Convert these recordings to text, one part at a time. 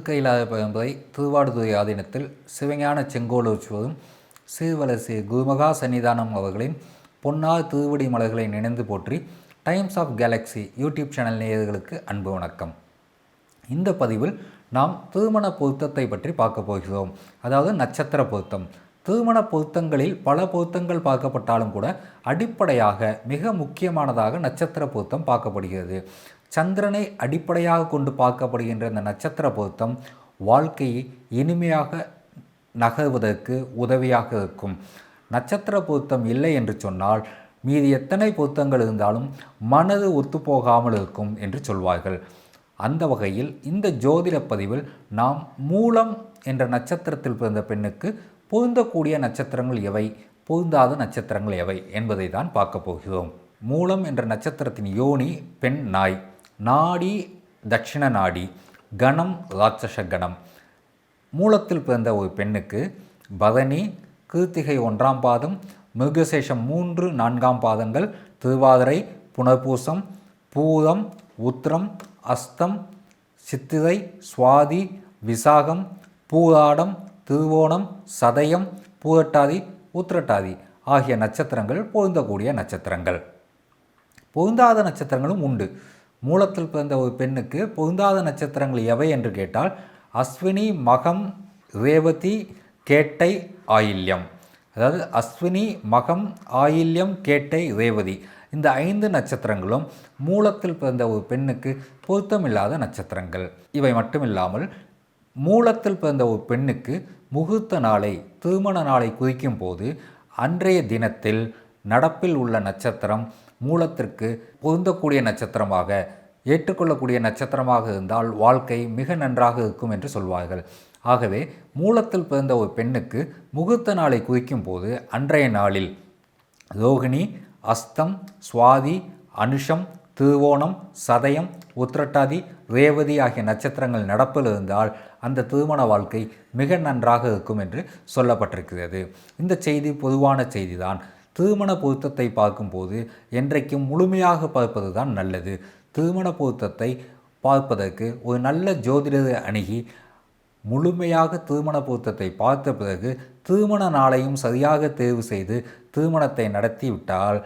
திருக்கையிலாத பரம்பரை திருவாடுதுறை ஆதீனத்தில் சிவஞான செங்கோல் உச்சுவதும் சீர்வலசி குருமகா சன்னிதானம் அவர்களின் பொன்னார் திருவடி மலர்களை நினைந்து போற்றி Times of Galaxy YouTube channel நேயர்களுக்கு அன்பு வணக்கம். இந்த பதிவில் நாம் திருமண பொருத்தத்தை பற்றி பார்க்க போகிறோம். அதாவது நட்சத்திர பொருத்தம். திருமண பொருத்தங்களில் பல பொருத்தங்கள் பார்க்கப்பட்டாலும் கூட அடிப்படையாக மிக முக்கியமானதாக நட்சத்திர பொருத்தம் பார்க்கப்படுகிறது. சந்திரனை அடிப்படையாக கொண்டு பார்க்கப்படுகின்ற இந்த நட்சத்திர பொருத்தம் வாழ்க்கையை இனிமையாக நகர்வதற்கு உதவியாக இருக்கும். நட்சத்திர பொருத்தம் இல்லை என்று சொன்னால் மீதி எத்தனை பொருத்தங்கள் இருந்தாலும் மனது ஒத்துப்போகாமல் இருக்கும் என்று சொல்வார்கள். அந்த வகையில் இந்த ஜோதிட பதிவில் நாம் மூலம் என்ற நட்சத்திரத்தில் பிறந்த பெண்ணுக்கு பொருந்தக்கூடிய நட்சத்திரங்கள் எவை? பொருந்தாத நட்சத்திரங்கள் எவை? என்பதை தான் பார்க்க போகிறோம். மூலம் என்ற நட்சத்திரத்தின் யோனி பெண் நாய். நாடி தட்சிண நாடி. கணம் ராட்சச கணம். மூலத்தில் பிறந்த ஒரு பெண்ணுக்கு பதனி கீர்த்திகை ஒன்றாம் பாதம் மிருகசேஷம் மூன்று நான்காம் பாதங்கள் திருவாதிரை புனர்பூசம் பூதம் உத்திரம் அஸ்தம் சித்திரை சுவாதி விசாகம் பூராடம் திருவோணம் சதயம் பூரட்டாதி உத்திரட்டாதி ஆகிய நட்சத்திரங்கள் பொருந்தக்கூடிய நட்சத்திரங்கள். பொருந்தாத நட்சத்திரங்களும் உண்டு. மூலத்தில் பிறந்த ஒரு பெண்ணுக்கு பொருந்தாத நட்சத்திரங்கள் எவை என்று கேட்டால் அஸ்வினி மகம் ரேவதி கேட்டை ஆயில்யம். அதாவது அஸ்வினி மகம் ஆயில்யம் கேட்டை ரேவதி இந்த ஐந்து நட்சத்திரங்களும் மூலத்தில் பிறந்த ஒரு பெண்ணுக்கு பொருத்தமில்லாத நட்சத்திரங்கள். இவை மட்டுமில்லாமல் மூலத்தில் பிறந்த ஒரு பெண்ணுக்கு முகூர்த்த நாளை திருமண நாளை குறிக்கும் போது அன்றைய தினத்தில் நடப்பில் உள்ள நட்சத்திரம் மூலத்திற்கு பொருந்தக்கூடிய நட்சத்திரமாக ஏற்றுக்கொள்ளக்கூடிய நட்சத்திரமாக இருந்தால் வாழ்க்கை மிக நன்றாக இருக்கும் என்று சொல்வார்கள். ஆகவே மூலத்தில் பிறந்த ஒரு பெண்ணுக்கு முகூர்த்த நாளை குறிக்கும் போது அன்றைய நாளில் ரோகிணி அஸ்தம் சுவாதி அனுஷம் திருவோணம் சதயம் உத்திரட்டாதி ரேவதி ஆகிய நட்சத்திரங்கள் நடப்பில் இருந்தால் அந்த திருமண வாழ்க்கை மிக நன்றாக இருக்கும் என்று சொல்லப்பட்டிருக்கிறது. இந்த செய்தி பொதுவான செய்திதான். திருமண பொருத்தத்தை பார்க்கும்போது என்றைக்கும் முழுமையாக பார்ப்பது தான் நல்லது. திருமண பொருத்தத்தை பார்ப்பதற்கு ஒரு நல்ல ஜோதிடரை அணுகி முழுமையாக திருமண பொருத்தத்தை பார்த்த பிறகு திருமண நாளையும் சரியாக தேர்வு செய்து திருமணத்தை நடத்திவிட்டால்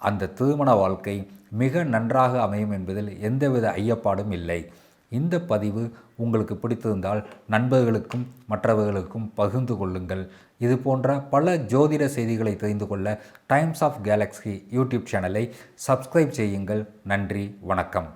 அந்த திருமண வாழ்க்கை மிக நன்றாக அமையும் என்பதில் எந்தவித ஐயப்பாடும் இல்லை. இந்த பதிவு உங்களுக்கு பிடித்திருந்தால் நண்பர்களுக்கும் மற்றவர்களுக்கும் பகிர்ந்து கொள்ளுங்கள். இது போன்ற பல ஜோதிட செய்திகளை தெரிந்து கொள்ள டைம்ஸ் ஆஃப் கேலக்ஸி யூடியூப் சேனலை சப்ஸ்கிரைப் செய்யுங்கள். நன்றி வணக்கம்.